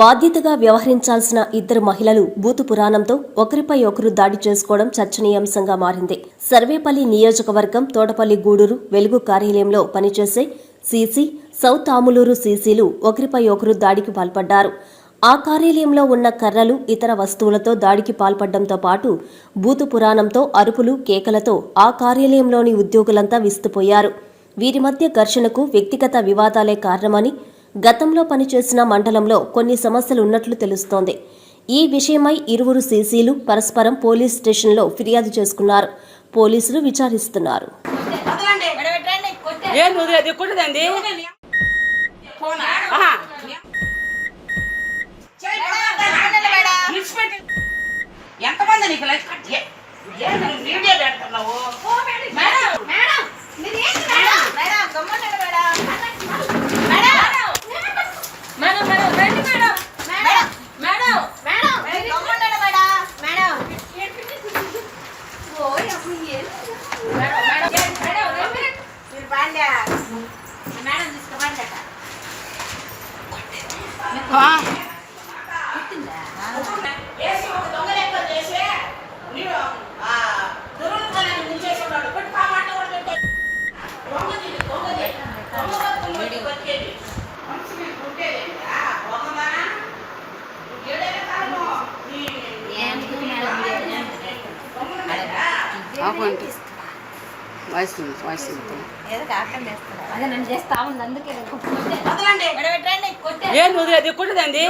బాధ్యతగా వ్యవహరించాల్సిన ఇద్దరు మహిళలు బూతు పురాణంతో ఒకరిపై ఒకరు దాడి చేసుకోవడం చర్చనీయాంశంగా మారింది. సర్వేపల్లి నియోజకవర్గం తోటపల్లి గూడూరు వెలుగు కార్యాలయంలో పనిచేసే సీసీ సౌత్ ఆములూరు సీసీలు ఒకరిపై ఒకరు దాడికి పాల్పడ్డారు. ఆ కార్యాలయంలో ఉన్న కర్రలు ఇతర వస్తువులతో దాడికి పాల్పడడంతో పాటు బూతు పురాణంతో అరుపులు కేకలతో ఆ కార్యాలయంలోని ఉద్యోగులంతా విస్తుపోయారు. వీరి మధ్య ఘర్షణకు వ్యక్తిగత వివాదాలే కారణమని గతంలో పనిచేసిన మండలంలో కొన్ని సమస్యలు ఉన్నట్లు తెలుస్తోంది. ఈ విషయమై ఇరువురు సీసీలు పరస్పరం పోలీస్ స్టేషన్లో ఫిర్యాదు చేసుకున్నారు. పోలీసులు విచారిస్తున్నారు. ఎంతమంది నీకు వీడియో పెడుతున్నావు? Madam madam madam. ఆపండి వాయిస్ వాయిస్. అదే నన్ను చేస్తా ఉంది అందుకే వదలండి. ఏంది వదిలేదు కొట్టదండి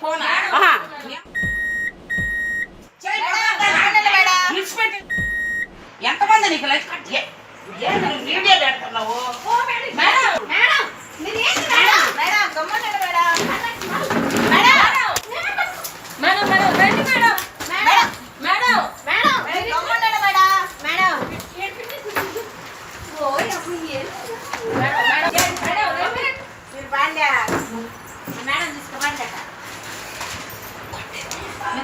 ఫోనా? ఆహా. చేయి పక్కన. విడిచిపెట్టి. ఎంతమంది నీకు లైఫ్ కట్ చే- ఏంది నువ్వు వీడియో పెడుతున్నావు మేడం మేడం మీరు ఏంటి మేడం మేడం గమ్మున మేడం మేడం మేడం మేడం రండి madam madam madam madam madam గమ్మున మేడం మేడం ఓయ్ అప్పుడు ఏం మేడం మేడం మేడం రండి మీరు పాండ్యా మేడం తీసుకోమండి ఆ. వేసి ఒక దొంగ లెక్క చేసి నీవు ఆ దుర్గుణాన్ని ముంచేసి ఉన్నాడు కొట్టి పామాట కూడా పెట్టాడు దొంగది దొంగది దొంగ బతుకులు బతికేది మనసు మీద పుట్టేది ఆ దొంగదానా నువ్వు ఏడేళ్ళ కాలము నీ దొంగలు మేడా?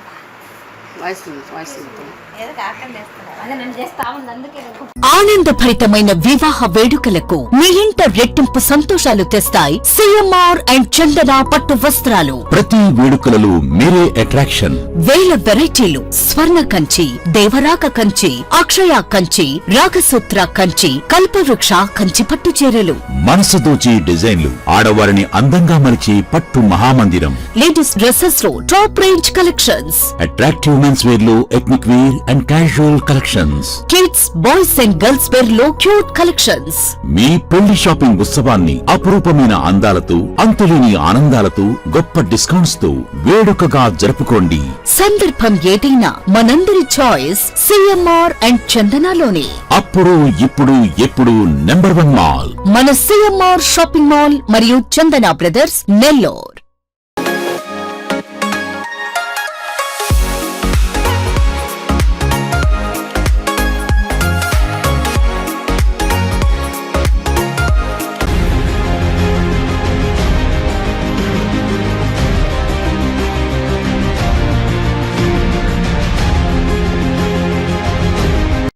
ఆనందభరితమైన వివాహ వేడుకలకు మీ ఇంట రెట్టింపు సంతోషాలు తెస్తాయి. సిఎంఆర్ అండ్ చందన పట్టు వస్త్రాలు. ప్రతి వేడుకలలో మీరే అట్రాక్షన్ వేల వెరైటీలు. స్వర్ణ కంచి దేవరాక కంచి అక్షయ కంచి రాగసూత్ర కంచి కల్పవృక్ష కంచి పట్టు చీరలు. మనసు దోచి డిజైన్లు. ఆడవారిని అందంగా మలిచే పట్టు మహామందిరం. Ladies డ్రెస్సెస్లో top range collections. Attractive mens వేర్లో ethnic wear and casual collections kids boys and girls వేర్లో cute collections మీ పెళ్ళి షాపింగ్ ఉత్సవాన్ని అపురూపమైన అందాలతో అంతులేని ఆనందాలతో గొప్ప డిస్కౌంట్స్తో వేడుకగా జరుపుకోండి. సందర్భం ఏదైనా మనందరి చాయిస్ సిఎంఆర్ అండ్ చందనలోనే అప్పుడు ఇప్పుడు ఎప్పుడు నెంబర్ వన్ మాల్ మన సిఎంఆర్ షాపింగ్ మాల్ మరియు చందన బ్రదర్స్ నెల్లూర్